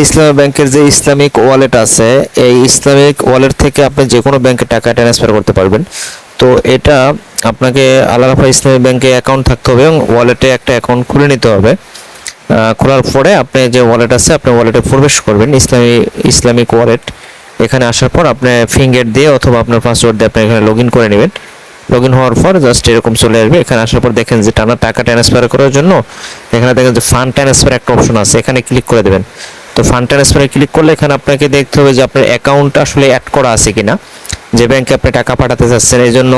ইসলামী ব্যাংকের যে Islamic wallet আছে, এই ইসলামিক ওয়ালেট থেকে আপনি যে কোনো ব্যাংকে টাকা ট্রান্সফার করতে পারবেন। তো এটা আপনাকে আলাদা ইসলামী ব্যাংকে অ্যাকাউন্ট থাকতে হবে এবং ওয়ালেটে একটা অ্যাকাউন্ট খুলে নিতে হবে। খোলার পরে আপনি যে ওয়ালেট আছে, আপনি ওয়ালেটে প্রবেশ করবেন, ইসলামী, ইসলামিক ওয়ালেট এখানে আসার পর আপনি ফিঙ্গার দিয়ে অথবা আপনার পাসওয়ার্ড দিয়ে আপনি এখানে লগ করে নেবেন। লগ ইন হওয়ার পর জাস্ট এরকম চলে আসবে। এখানে আসার পর দেখেন যে টানা টাকা ট্রান্সফার করার জন্য এখানে দেখেন যে ফান্ড ট্রান্সফার একটা অপশন আছে। এখানে ক্লিক করে দেবেন। তো ফান্ড ট্রান্সফারে ক্লিক করলে এখানে আপনাকে দেখতে হবে যে আপনার অ্যাকাউন্ট আসলে অ্যাড করা আছে কিনা। যে ব্যাংকে আপনি টাকা পাঠাতে চাচ্ছেন, এই জন্য,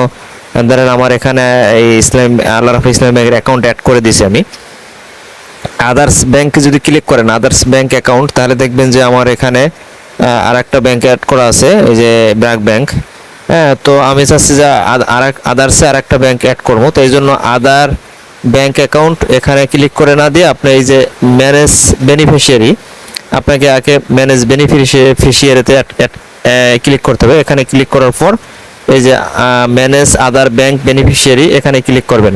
ধরেন আমার এখানে এই ইসলাম, আল্লাহ রাফি ইসলাম ব্যাংকের অ্যাকাউন্ট অ্যাড করে দিয়েছি আমি। আদার্স ব্যাংকে যদি ক্লিক করেন আদার্স ব্যাংক অ্যাকাউন্ট তাহলে দেখবেন যে আমার এখানে আর একটা ব্যাংক অ্যাড করা আছে এই যে ব্র্যাক ব্যাংক হ্যাঁ তো আমি চাচ্ছি যে আদার্সে আর একটা ব্যাংক অ্যাড করব। তো এই জন্য আদার ব্যাংক অ্যাকাউন্ট এখানে ক্লিক করে না দিয়ে আপনি এই যে ম্যানেজ বেনিফিশিয়ারি আপনাকে আগে ম্যানেজ বেনিফিশিয়ারিতে ক্লিক করতে হবে। এখানে ক্লিক করার পর এই যে ম্যানেজ আদার ব্যাংক বেনিফিশিয়ারি এখানে ক্লিক করবেন।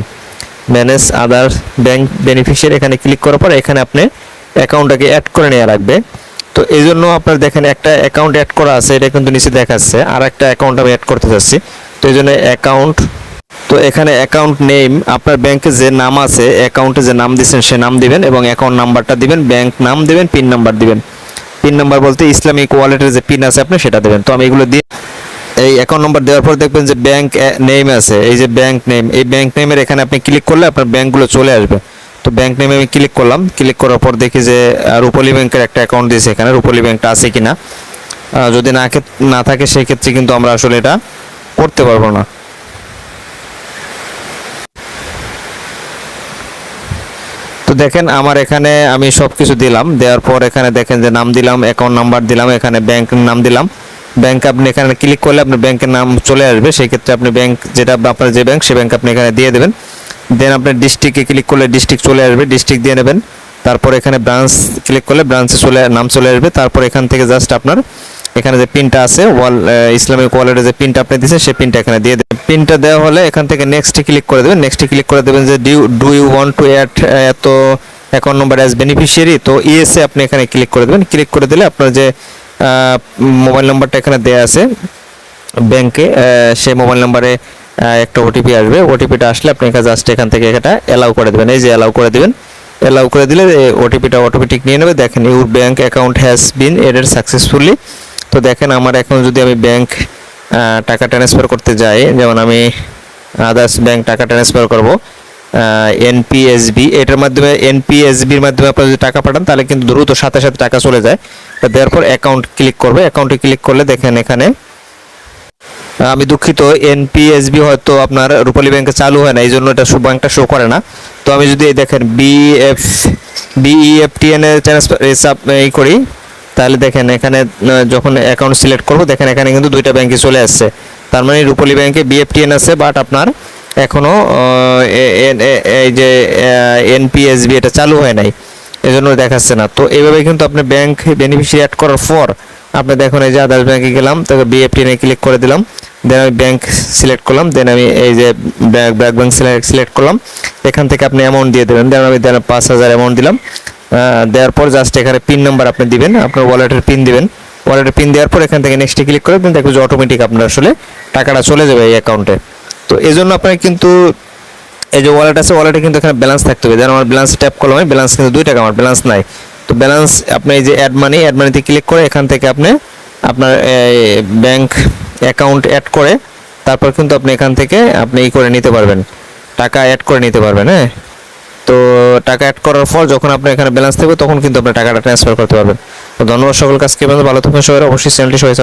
ম্যানেজ আদার ব্যাংক বেনিফিশিয়ারি এখানে ক্লিক করার পর এখানে আপনি অ্যাকাউন্টটাকে অ্যাড করে নেওয়া রাখবে তো এই জন্য আপনার দেখেন একটা অ্যাকাউন্ট অ্যাড করা আছে, এটা কিন্তু নিচে দেখাচ্ছে। আর একটা অ্যাকাউন্ট আমি অ্যাড করতে চাচ্ছি। তো এই জন্য অ্যাকাউন্ট তো এখানে অ্যাকাউন্ট নেম আপনার ব্যাংকে যে নাম আছে অ্যাকাউন্টে যে নাম দিচ্ছেন সে নাম দিবেন এবং অ্যাকাউন্ট নাম্বারটা দিবেন ব্যাংক নাম দিবেন পিন নাম্বার দিবেন। পিন নাম্বার বলতে ইসলামিক ওয়ালেটের যে পিন আছে আপনি সেটা দেবেন। তো আমি এগুলো দিয়ে এই অ্যাকাউন্ট নাম্বার দেওয়ার পর দেখবেন যে ব্যাংক নেম আছে। এই যে ব্যাংক নেম এই ব্যাংক নেমের এখানে আপনি ক্লিক করলে আপনার ব্যাংকগুলো চলে আসবে। তো ব্যাংক নেমে আমি ক্লিক করলাম। ক্লিক করার পর দেখি যে রূপালী ব্যাংকের একটা অ্যাকাউন্ট দিয়েছে এখানে। রূপালী ব্যাংকটা আছে কিনা। আহ, যদি না কে- না থাকে সেই ক্ষেত্রে কিন্তু আমরা আসলে এটা করতে পারব না। তো দেখেন আমার এখানে আমি সব কিছু দিলাম। দেওয়ার পর এখানে দেখেন যে নাম দিলাম অ্যাকাউন্ট নাম্বার দিলাম, এখানে ব্যাংক নাম দিলাম। ব্যাংক আপনি এখানে ক্লিক করলে আপনার ব্যাংকের নাম চলে আসবে। সেই ক্ষেত্রে আপনি ব্যাংক যেটা আপনার যে ব্যাংক সে ব্যাংক আপনি এখানে দিয়ে দেবেন। দেন আপনার ডিস্ট্রিক্টে ক্লিক করলে ডিস্ট্রিক্ট চলে আসবে ডিস্ট্রিক্ট দিয়ে নেবেন। তারপর এখানে ব্রাঞ্চ ক্লিক করলে ব্রাঞ্চে চলে, নাম চলে আসবে। তারপর এখান থেকে জাস্ট আপনার এখানে যে পিনটা আছে, ওয়াল ইসলামিক ওয়ালেটে যে পিনটা আপনি দিয়েছেন, সেই পিনটা এখানে দিয়ে দেবেন। পিনটা দেওয়া হলে এখান থেকে নেক্সটে ক্লিক করে দেবেন। নেক্সটে ক্লিক করে দেবেন যে do do you want to add at account number as beneficiary তো ইএসএ আপনি এখানে ক্লিক করে দেবেন। ক্লিক করে দিলে আপনার যে মোবাইল নাম্বারটা এখানে দেওয়া আছে ব্যাংকে সেই মোবাইল নাম্বারে একটা ওটিপি আসবে। ওটিপিটা আসলে আপনি জাস্ট এখান থেকে এটা অ্যালাউ করে দেবেন। এই যে অ্যালাউ করে দেবেন। অ্যালাউ করে দিলে ওটিপিটা অটোমেটিক নিয়ে নেবে। দেখেন your bank account has been added successfully তো দেখেন আমার এখন যদি আমি ব্যাংক টাকা ট্রান্সফার করতে যাই, যেমন আমি আদার্স ব্যাংক টাকা ট্রান্সফার করব এনপিএসবি এটার মাধ্যমে এনপিএসবির মাধ্যমে আপনি যদি টাকা পাঠান, তাহলে কিন্তু দ্রুত সাথে সাথে টাকা চলে যায়। তো দেওয়ার পর অ্যাকাউন্ট ক্লিক করবে অ্যাকাউন্টে ক্লিক করলে দেখেন এখানে আমি দুঃখিত এনপিএসবি হয়তো আপনার রূপালী ব্যাংকে চালু হয় না এই জন্য এটা ব্যাংকটা শো করে না। তো আমি যদি দেখেন বিএফ বিইএফটিএন এর ট্রান্সফার এই করি তাহলে দেখেন এখানে যখন অ্যাকাউন্ট সিলেক্ট করব, দেখেন এখানে কিন্তু দুইটা ব্যাংকে চলে আসছে। তার মানে রূপালী ব্যাংকে বিএফটিএন আছে বাট আপনার এখনও এই যে এনপিএসবি এটা চালু হয় নাই। এই জন্য দেখাচ্ছে না। তো এইভাবে কিন্তু আপনি ব্যাংক বেনিফিশিয়ারি অ্যাড করার পর আপনি দেখুন এই যে আদার্স ব্যাংকে গেলাম, তারপর বিএফটি নিয়ে ক্লিক করে দিলাম দেন আমি ব্যাংক সিলেক্ট করলাম দেন আমি এই যে ব্যাংক ব্যাংক সিলেক্ট করলাম। এখান থেকে আপনি অ্যামাউন্ট দিয়ে দেবেন দেন আমি দেন পাঁচ হাজার অ্যামাউন্ট দিলাম। দেওয়ার পর জাস্ট এখানে পিন নাম্বার আপনি দিবেন, আপনার ওয়ালেটের পিন দিবেন। ওয়ালেটের পিন দেওয়ার পর এখান থেকে নেক্সটে ক্লিক করে দেন দেখবেন যে অটোমেটিক আপনার আসলে টাকাটা চলে যাবে এই অ্যাকাউন্টে তো এই জন্য আপনার কিন্তু এই যে ওয়ালেট আছে ওয়ালেটে কিন্তু এখানে ব্যালেন্স থাকতে হবে। যেন আমার ব্যালেন্স ট্যাপ করলাম ব্যালেন্স কিন্তু দুই টাকা, আমার ব্যালেন্স নাই। তো ব্যালেন্স আপনি এই যে অ্যাড মানি অ্যাড মানিতে ক্লিক করে এখান থেকে আপনি আপনার ব্যাংক অ্যাকাউন্ট অ্যাড করে, তারপর কিন্তু আপনি এখান থেকে আপনি ই করে নিতে পারবেন। টাকা অ্যাড করে নিতে পারবেন হ্যাঁ? তো টাকা অ্যাড করার পর যখন আপনার এখানে ব্যালেন্স থাকবে, তখন কিন্তু আপনার টাকাটা ট্রান্সফার করতে পারবেন। তো ধন্যবাদ সকল কাজকে ভালো থাকবেন সবাই, অবশ্যই চ্যানেলটি সবাই